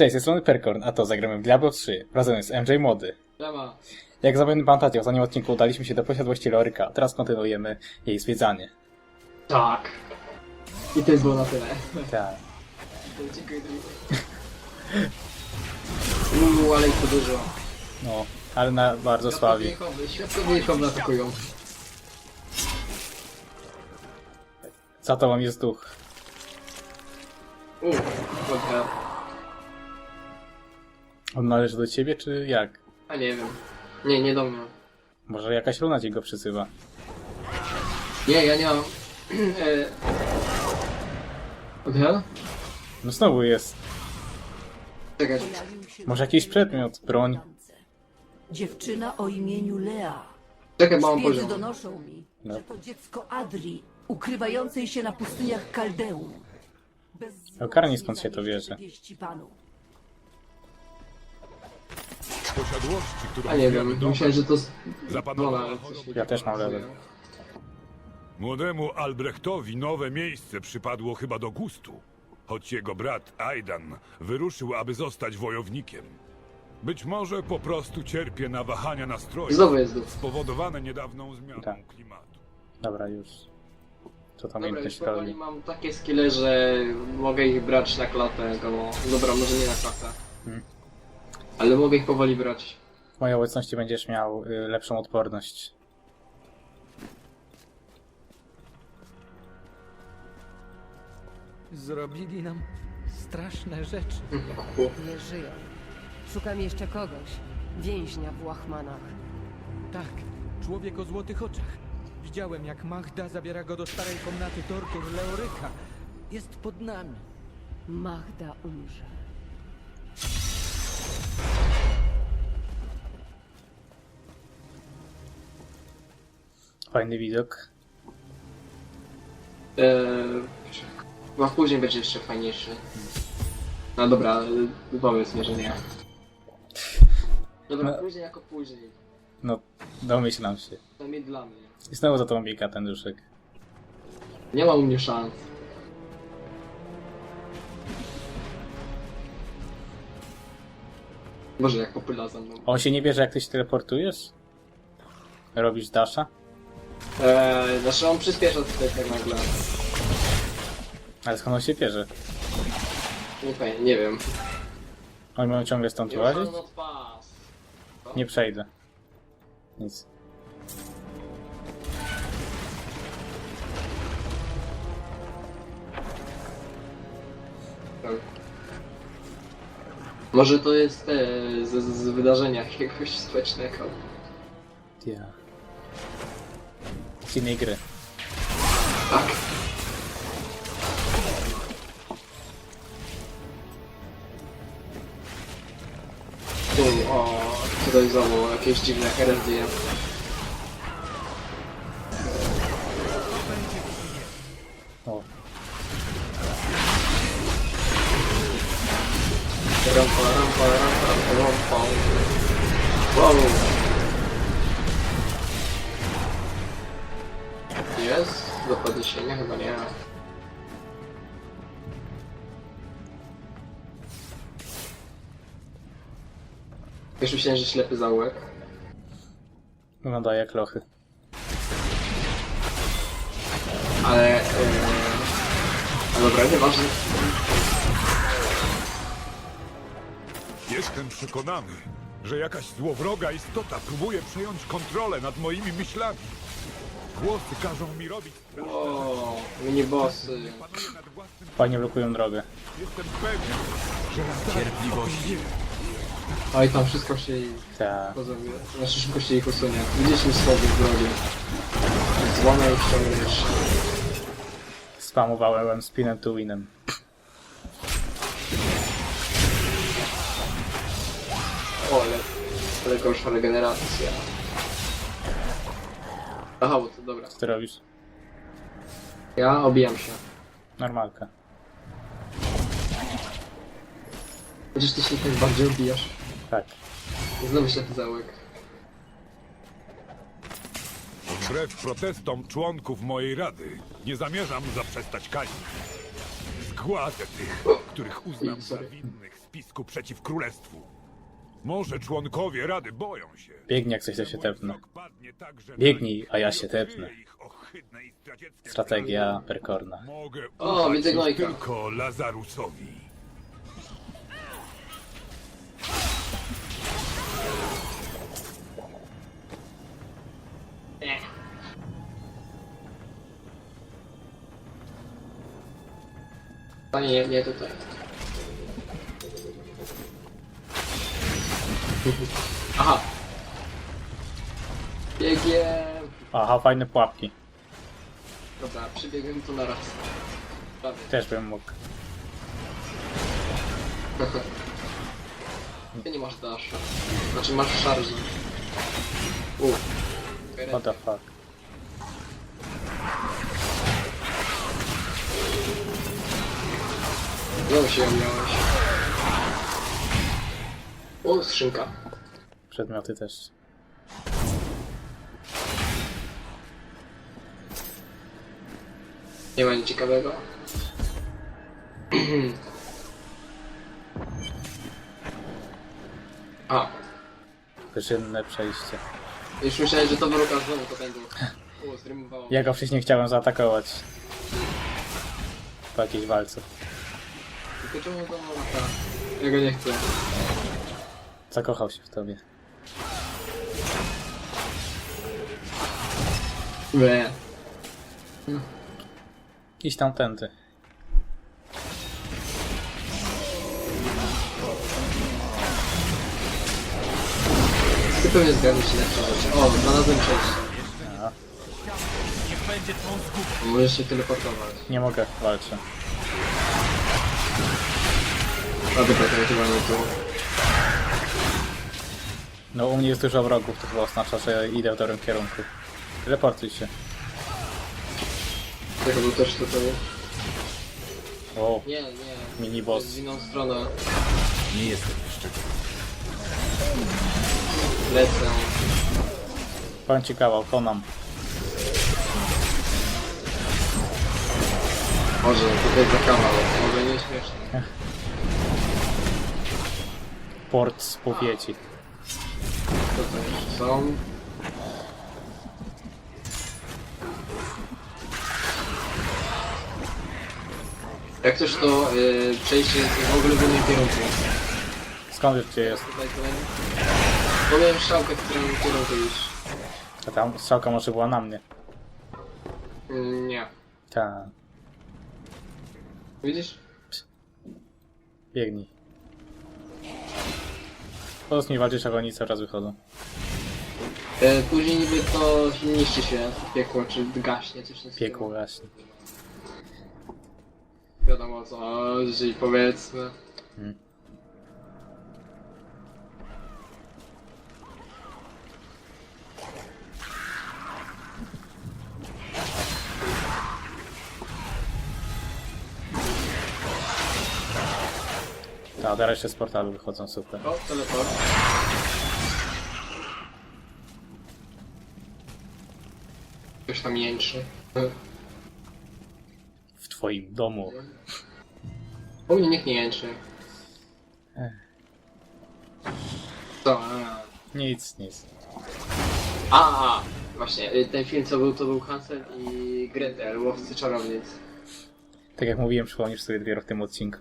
Cześć, z strony Perkorn, a to zagramy w Diablo 3, razem z MJ Mody. Siema. Jak zapewne pamiętacie, w ostatnim odcinku udaliśmy się do posiadłości Loryka, a teraz kontynuujemy jej zwiedzanie. Tak. I to jest było na tyle. Tak. Dziękuję. Uuu, ale ich to dużo. No, ale na bardzo słabi. Świadkowie Jehowy atakują. Za tobą jest duch. Uuu, dobra. On należy do ciebie, czy jak? A nie wiem. Nie, nie do mnie. Może jakaś runa ci go przysyła? Nie, ja nie mam. e... Okej? No znowu jest. Czekaj. Może jakiś przedmiot, broń? Dziewczyna o imieniu Lea. Czekaj, mam Szpiedzy poziom. donoszą mi, No. że to dziecko Adri, ukrywającej się na pustyniach Kaldeum. Bez Ogarnij, skąd się to bierze. wieści panu. Posiadłości, którą A nie wiemy wiem, myślałem, że to z... zapanowała choroba. coś Ja też mam level. Młodemu Albrechtowi nowe miejsce przypadło chyba do gustu, choć jego brat Aidan wyruszył, aby zostać wojownikiem. Być może po prostu cierpie na wahania nastroju Znowu jest duch. spowodowane niedawną zmianą Tak. klimatu. Dobra, już. Co tam Dobra, już powoli robi? mam takie skille, że mogę ich brać na klatę. Dobra, może nie na klatę. Ale mogę ich powoli brać. W mojej obecności będziesz miał y, lepszą odporność. Zrobili nam straszne rzeczy. Nie żyją. Szukam jeszcze kogoś. Więźnia w Łachmanach. Tak, człowiek o złotych oczach. Widziałem, jak Magda zabiera go do starej komnaty tortur Leoryka. Jest pod nami. Magda umrze. Fajny widok. Eee, chyba później będzie jeszcze fajniejszy. No dobra, powiedz mi, że nie. Dobra, No. później jako później. No, domyślam się. Przynajmniej dla mnie. I znowu za tobą biega ten duszek. Nie ma u mnie szans. Boże, jak popyla za mną. On się nie bierze, jak ty się teleportujesz? Robisz dasha? Eee, znaczy on przyspiesza tutaj tak nagle. Ale skąd on się bierze? Okej, nie wiem. Oni mają ciągle stąd Nie łazić? not pass. Nie przejdę. Nic. Tak. Może to jest e, z, z wydarzenia jakiegoś społecznego. Ja. Z innej gry. Tak. Tu, o, tutaj znowu jakieś dziwne. Myślałem, że ślepy zaułek. wygląda jak lochy. Ale... Yy... A dobra, nieważne. Jestem przekonany, że jakaś złowroga istota próbuje przejąć kontrolę nad moimi myślami. Głosy każą mi robić straszne O, nad własnym Fajnie blokują drogę. Jestem pewien, że cierpliwości. Oj, tam wszystko się Ta. pozamie. Znaczy szybko się ich usunie. Widzisz mi schody w drogie. Dzwonę i ściągniesz. Spamowałem spinem to winem. O, ale, ale gorsza regeneracja. Aha, bo to dobra. Co ty robisz? Ja obijam się. Normalka. Chociaż ty się tak bardziej obijasz. Tak. Znowu ślepy zaułek. Wbrew protestom członków mojej rady, nie zamierzam zaprzestać kaźni. Zgładzę tych, których uznam za winnych spisku przeciw królestwu. Może członkowie Rady boją się. Biegnij jak coś się tepnę. Biegnij, a ja się tepnę. Strategia Perkorna. Mogę O, widzę już Gnojka. tylko Lazarusowi. A nie, nie tutaj. Aha. Biegiem. Aha, fajne pułapki. Dobra, przybiegłem tu na raz. Prawie. Też bym mógł. Ty nie masz dasza. Znaczy masz szarży. U. What the fuck. Znowu się miałeś. O, skrzynka. Przedmioty też. Nie ma nic ciekawego. A, Wyżynne przejście. już myślałem, że to wroga znowu to. O, zrymowało. Ja go wcześniej chciałem zaatakować. Po jakiejś walce. Tylko czemu to lata? Ja go nie chcę. Zakochał się w tobie. Nie. Iść tamtędy. Ty pewnie zgadniesz się lepsze rzeczy. O, znalazłem przejście. Możesz się teleportować. Nie mogę, walczę. A dobra, to ja chyba nie tu. No u mnie jest dużo wrogów, to chyba oznacza, że idę w dobrym kierunku. Teleportuj się. Tego był też tutaj. O, Nie, nie. Mini boss. W inną stronę. Nie jestem jeszcze Lecę. powiem ci kawał, konam. Może, tutaj za kawał. Może nie śmieszne. Port spowiedzi. Co to jeszcze są? Jak też to y, przejście jest w ogóle w innym kierunku. Skąd wiesz gdzie jest? Tutaj miałem strzałkę, w którym kierunku iść. A tam strzałka może była na mnie. Mm, nie. Ta, Widzisz? biegnij. Po mi walczysz, jak oni coraz wychodzą. E, później niby to niszczy się piekło, czy gaśnie, coś takiego. Piekło właśnie. Wiadomo co chodzi, powiedzmy. Hmm. Ta, teraz jeszcze z portalu wychodzą, super. O, teleport. Ktoś tam jęczy. W twoim domu. U mnie nikt nie jęczy. Co? A, Nic, nic. a, a, właśnie, y, ten film co był, to był Hansel i Gretel, łowcy czarownic. Tak jak mówiłem, przypomnisz sobie dopiero w tym odcinku.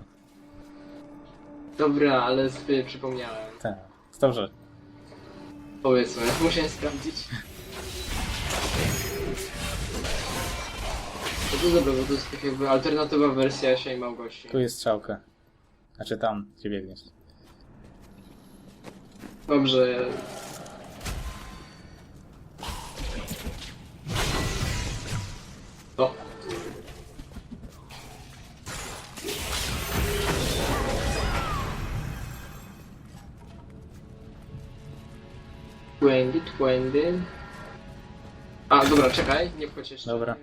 Dobra, ale sobie przypomniałem. Tak, dobrze. Powiedzmy, musiałem sprawdzić. No to dobra, bo to jest tak jakby alternatywa wersja Siej Małgosi. Tu jest strzałka. Znaczy tam, gdzie biegniesz. Dobrze. O. Twenty, twenty. A, dobra, czekaj, nie wchodź jeszcze. Dobra.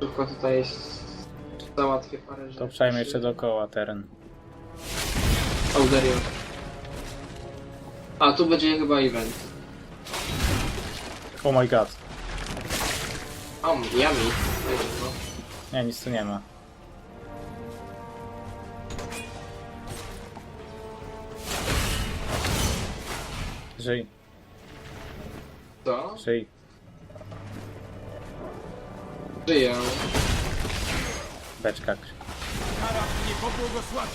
Tylko tutaj jest... Załatwię parę rzeczy. To przejmę jeszcze dookoła teren. Auderio. A, tu będzie chyba event. Oh my god. O, yummy. Będzie to. Nie, nic tu nie ma. Żyj, Co? żyj. Żyję. Beczka. Kara nie pobłogosławi.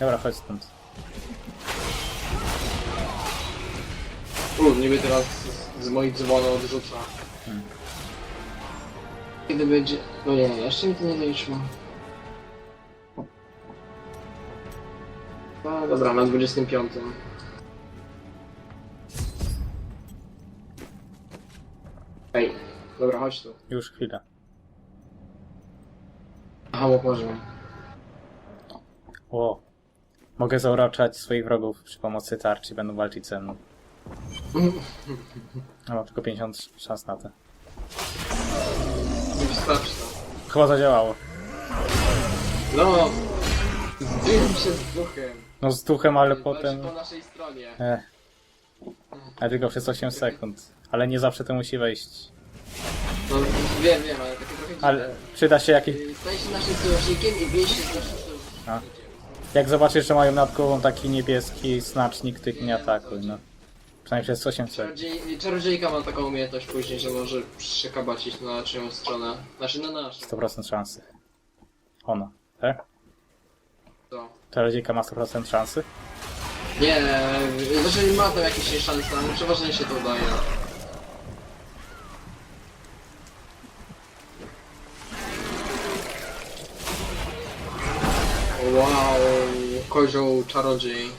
Dobra, chodź stąd. U, niby teraz z, z moich dzwonów odrzuca. Kiedy będzie... No nie, jeszcze mi to nie zaliczyło. No dobra, na 25. dobra, chodź tu. Już chwila. Aha, bo może. O. Mogę zauroczać swoich wrogów przy pomocy tarczy, będą walczyć ze mną. No, mam tylko 50 szans na to. Nie wystarczy to. Chyba zadziałało. No! Zbiłem się z duchem. No z duchem, ale Walczy potem... po naszej stronie. Ech. A tylko przez 8 sekund. Ale nie zawsze to musi wejść. No wiem, wiem, ale takie trochę dziwne. Ale przyda się jakieś... Y, Staje się naszym sojusznikiem i bije się z naszym sojusznikiem. A. Jak zobaczysz, że mają nad głową taki niebieski znacznik, tych nie atakuj, no. Przynajmniej przez 8 sekund. Czarodziej, czarodziejka ma taką umiejętność później, że może przekabacić na czyjąś stronę. Znaczy na naszą. 100% szansy. Ona, tak? To. Czarodziejka ma 100% szansy? Nie, jeżeli ma tam jakieś szanse, ale przeważnie się to udaje. Wow, kozioł czarodziej.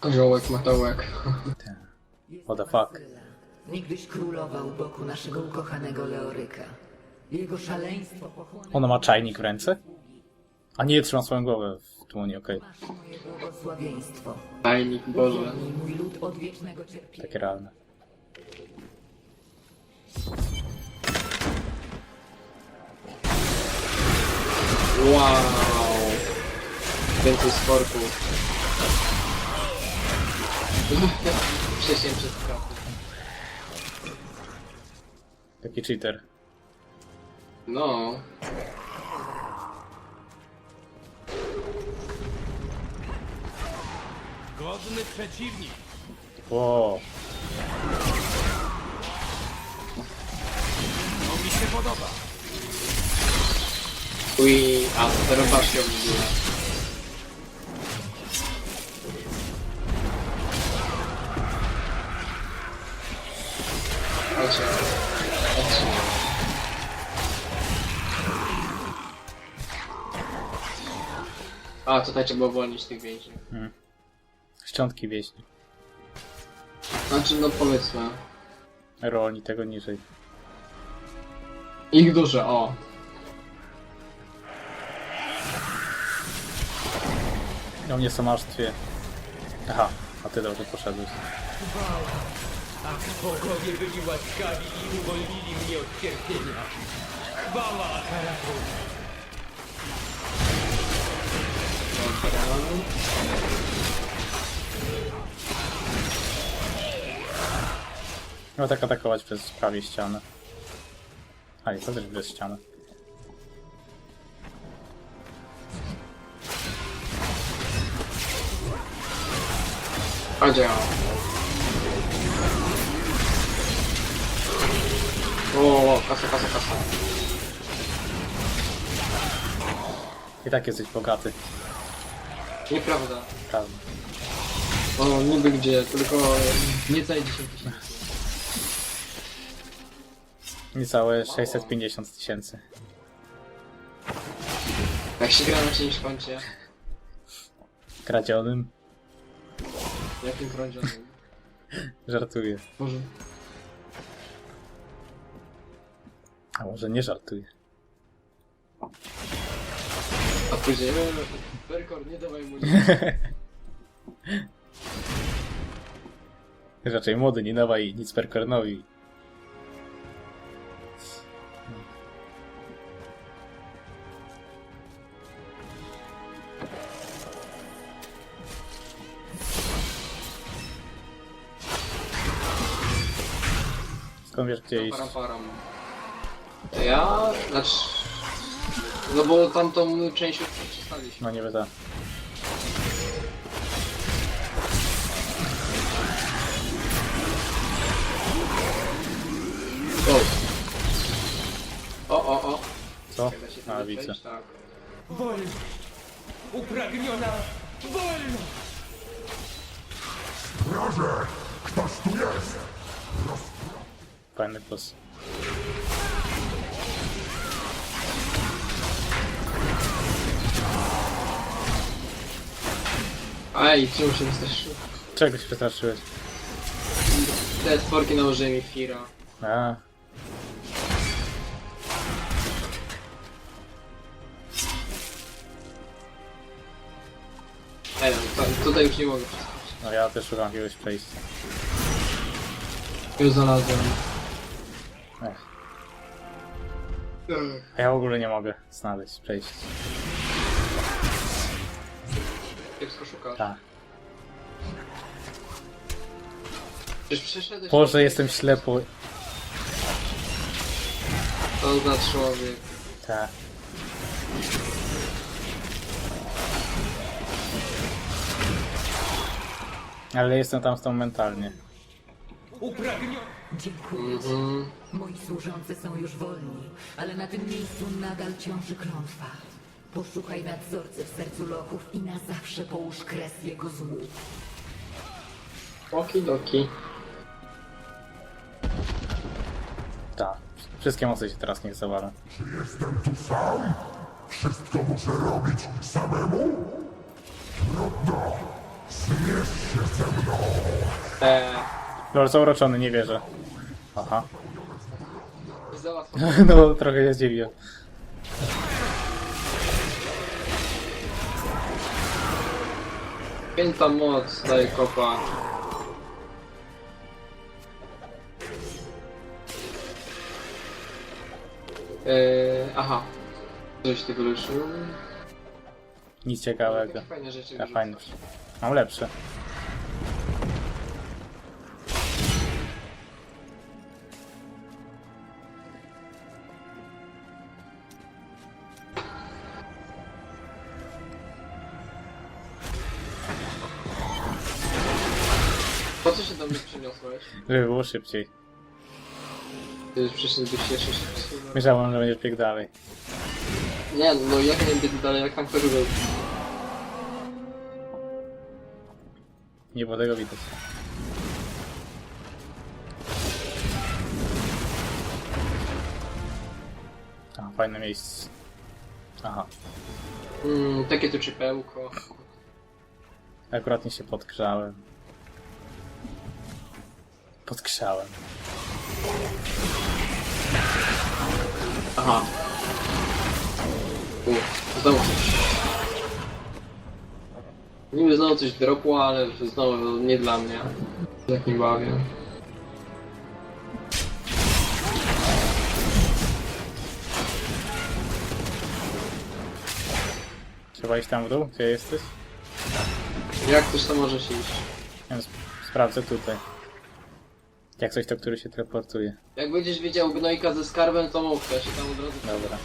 Koziołek, matołek. What the fuck? Niegdyś królował boku naszego ukochanego Leoryka. Jego szaleństwo pochłonęło Ona ma czajnik w ręce? A nie, trzyma swoją głowę w tłuminie, okej. moje błogosławieństwo. Tajnik Boże. Uwolnij mój lud od wiecznego cierpienia. Takie realne. Wow. Więcej sporków. Przesiem przez kraty. Taki cheater. No. Godny przeciwnik. Wow. To mi się podoba. Ui, a teraz właśnie obudziła. A, tutaj trzeba uwolnić tych więźniów. Szczątki wieśni. Znaczy, no powiedzmy. Roli tego niżej. Ich duże, o. O mnie samarstwie. Aha, a ty dobrze poszedłeś. A bogowie byli łaskawi i uwolnili mnie od cierpienia. Chwała Akaratu. No tak atakować przez prawie ścianę. A nie, to też przez ścianę. Chodźcie. O, o, kasa, kasa, kasa. I tak jesteś bogaty, Nieprawda. prawda. O, niby gdzie, tylko niecałe 10 tysięcy. Niecałe 650 tysięcy. Jak się gra na czymś koncie, Kradzionym? jakim krążonym. Żartuję. Boże. A może nie żartuję. Później, Berkor, nie dawaj mu nic. Raczej młody, nie dawaj nic Perkornowi. Skąd wiesz gdzie iść? Param, param. Ja, znaczy... No bo tamtą część już przestaliśmy. No nie wiem. Tak. O! O, o! Co? A, widzę. Tak. Wolno! Upragniona! Wolno! Proszę! Ktoś tu jest! Rozpro... Fajny głos. Ej, czemu się wystraszyłem? Czego się przestraszyłeś? Te stworki nałożyły mi Fira. A, Ej, no, to, tutaj już nie mogę przeskoczyć. no ja też szukam jakiegoś przejścia. Już znalazłem. Ech. A ja w ogóle nie mogę znaleźć przejścia. Tak. Przecież przeszedłeś... Boże, jestem ślepy. To za człowiek. Tak. Ale jestem tam z tą mentalnie. Dziękuję ci. Mhm. Moi służący są już wolni, ale na tym miejscu nadal ciąży klątwa. Poszukaj nadzorcy w sercu lochów i na zawsze połóż kres jego złu. Okidoki. Tak. Wszystkie mocy się teraz niech zawalą. Eee, Lol, zauroczony, nie wierzę. Aha. załatw. No, trochę się zdziwiłem. Pięta moc daje kopa. Eee, aha. Coś ty wyruszył. Nic ciekawego. Takie fajne rzeczy Ja wyrzuca. fajny. Mam lepsze. Żeby było szybciej. Ty już przyszedłbyś jeszcze szybciej. Myślałem, że będziesz biegł dalej. Nie, no jak nie biegł dalej, jak tam ktoś był. Nie było tego widać. A, fajne miejsce. Aha. Mm, takie tu ciepełko. Akurat nie się podgrzałem. Podgrzałem. Aha. U, znowu coś. Niby znowu coś dropło, ale znowu nie dla mnie. Tak nie bawię. Trzeba iść tam w dół? Gdzie jesteś? Jak też to możesz iść? Ja sp- sprawdzę tutaj. Jak coś to, który się teleportuje. Jak będziesz wiedział gnojka ze skarbem, to mów, ja się tam od razu Dobra.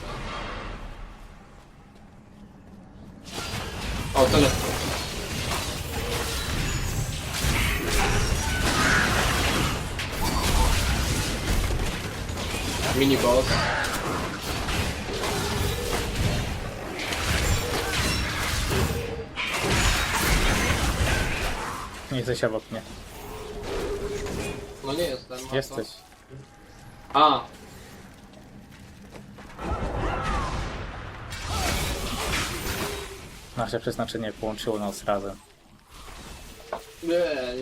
O, telefon. Mini boss. Nie jesteś obok mnie. No nie jestem. a co? Jesteś. A, Nasze przeznaczenie połączyło nas razem. nie,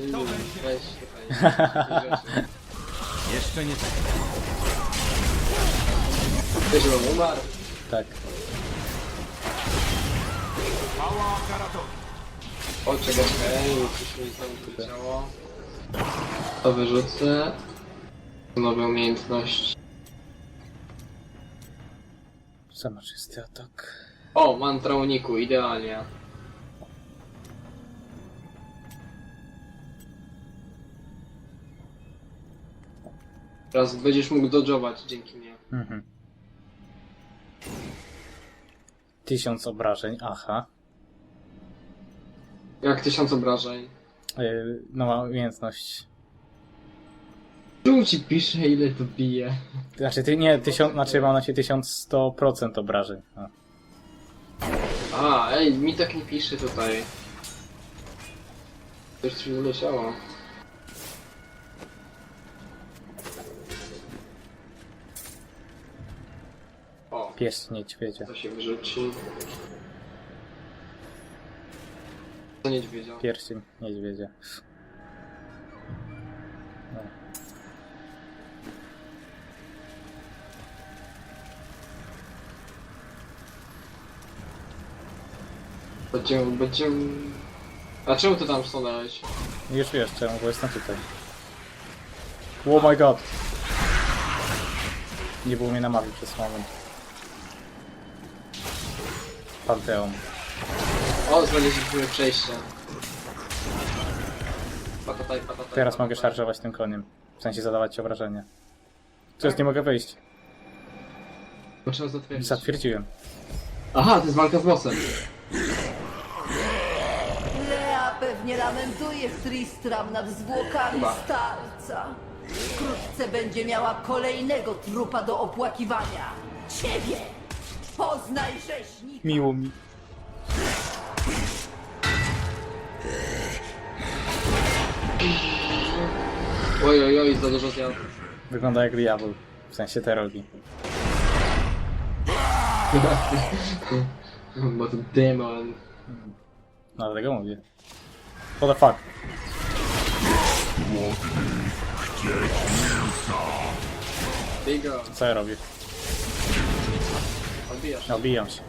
nie, nie, weź tutaj. Jeszcze nie tak. Ty, żebym umarł? Tak. O, czekaj, czekaj, coś mi znowu działo. To wyrzucę. Nowe umiejętności. Zamaczysty atak. O, mantra uniku, idealnie. Teraz będziesz mógł dodżować dzięki mnie. Mhm. Tysiąc obrażeń, aha. Jak tysiąc obrażeń. Yy, nowa umiejętność. Czemu ci pisze ile to bije? Znaczy, ty nie, tysiąc, znaczy mam na ciebie 1100% obrażeń. No. A, ej, mi tak nie pisze tutaj. Coś ci wyleciało. O, Pies niedźwiedzia. to się wyrzuci. Co niedźwiedzia? Pierścień niedźwiedzia. Będziemy, będziemy... A czemu ty tam stanąłeś? Już wiesz czemu, bo jestem tutaj. Oh my god! Nie było mnie namawiać przez moment. Panteon. O, znaleźliśmy przejście. Patataj, patataj. Teraz mogę patataj. szarżować tym koniem. W sensie zadawać ci obrażenia. Teraz nie mogę wyjść. Trzeba zatwierdzić. Zatwierdziłem. Aha, to jest walka z bossem. Lea pewnie lamentuje w Tristram nad zwłokami Chyba. starca. Wkrótce będzie miała kolejnego trupa do opłakiwania. Ciebie! Poznaj rzeźnik! Miło mi. Oj, oj, oj, za dużo zjadł. Wygląda jak diabeł. W sensie te rogi. Bo to demon. No dlatego mówię. What the fuck? Bigo, Co ja robię? odbijasz. No bijam się.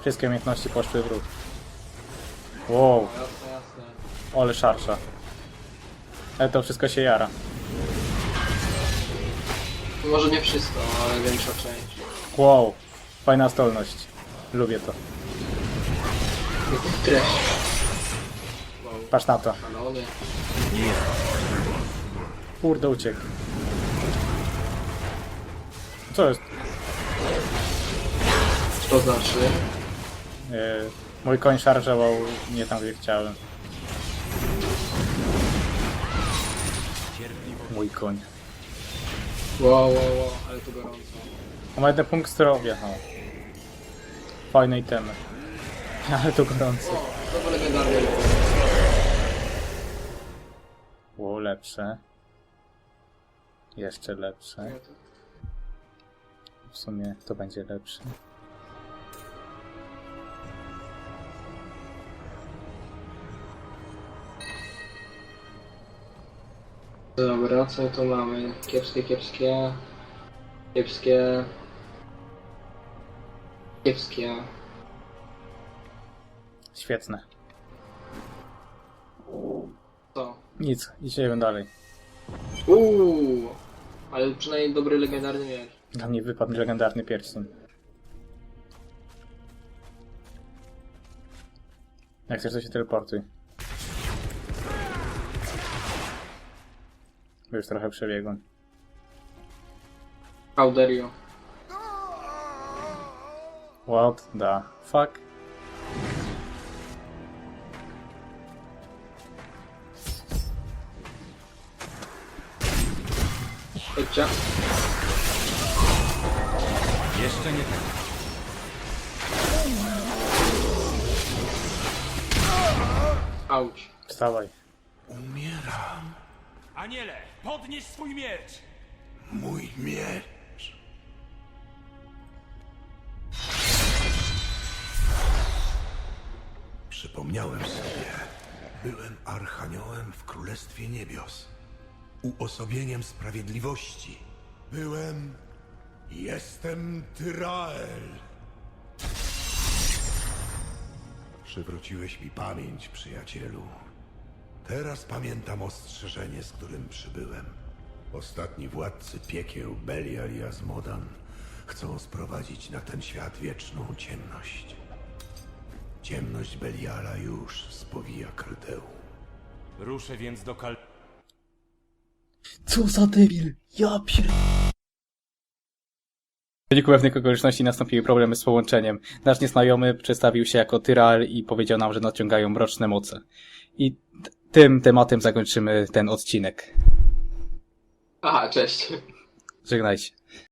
Wszystkie umiejętności poszły w ruch. Wow, Jasne, jasne. ale szarsza. Ale to wszystko się jara. Może nie wszystko, ale większa część. Wow, fajna zdolność. Lubię to. Treść. Patrz na to. Balony. Kurde, uciekł. Co jest? Co to znaczy? Yy, mój koń szarżował nie tam, gdzie chciałem. Mój koń. Wow, wow, wow, ale to gorąco. On ma jeden punkt zdrowia. No. Fajne itemy. Ale to gorąco. To był legendarny. Było lepsze. Jeszcze lepsze. W sumie to będzie lepsze. Dobra, co tu mamy? Kiepskie, kiepskie. Kiepskie. Kiepskie. Świetne. Co? Nic, idziemy dalej. Uuu, ale przynajmniej dobry legendarny miecz. Dla mnie wypadł legendarny pierścień. Jak chcesz, to się teleportuj. Już trochę przebiegłem. Auderio. What the fuck? Chodźcie. Jeszcze nie tak. Auć. Wstawaj. Aniele, podnieś swój miecz! Mój miecz. Przypomniałem sobie, byłem archaniołem w Królestwie Niebios, uosobieniem sprawiedliwości. Byłem, jestem Tyrael. Przywróciłeś mi pamięć, przyjacielu. Teraz pamiętam ostrzeżenie, z którym przybyłem. Ostatni władcy piekieł, Belial i Azmodan, chcą sprowadzić na ten świat wieczną ciemność. Ciemność Beliala już spowija kryteł. Ruszę więc do Kal... Co za debil? Ja pier... W wyniku pewnych okoliczności nastąpiły problemy z połączeniem. Nasz nieznajomy przedstawił się jako Tyral i powiedział nam, że nadciągają mroczne moce. I tym tematem zakończymy ten odcinek. Aha, cześć. Żegnajcie.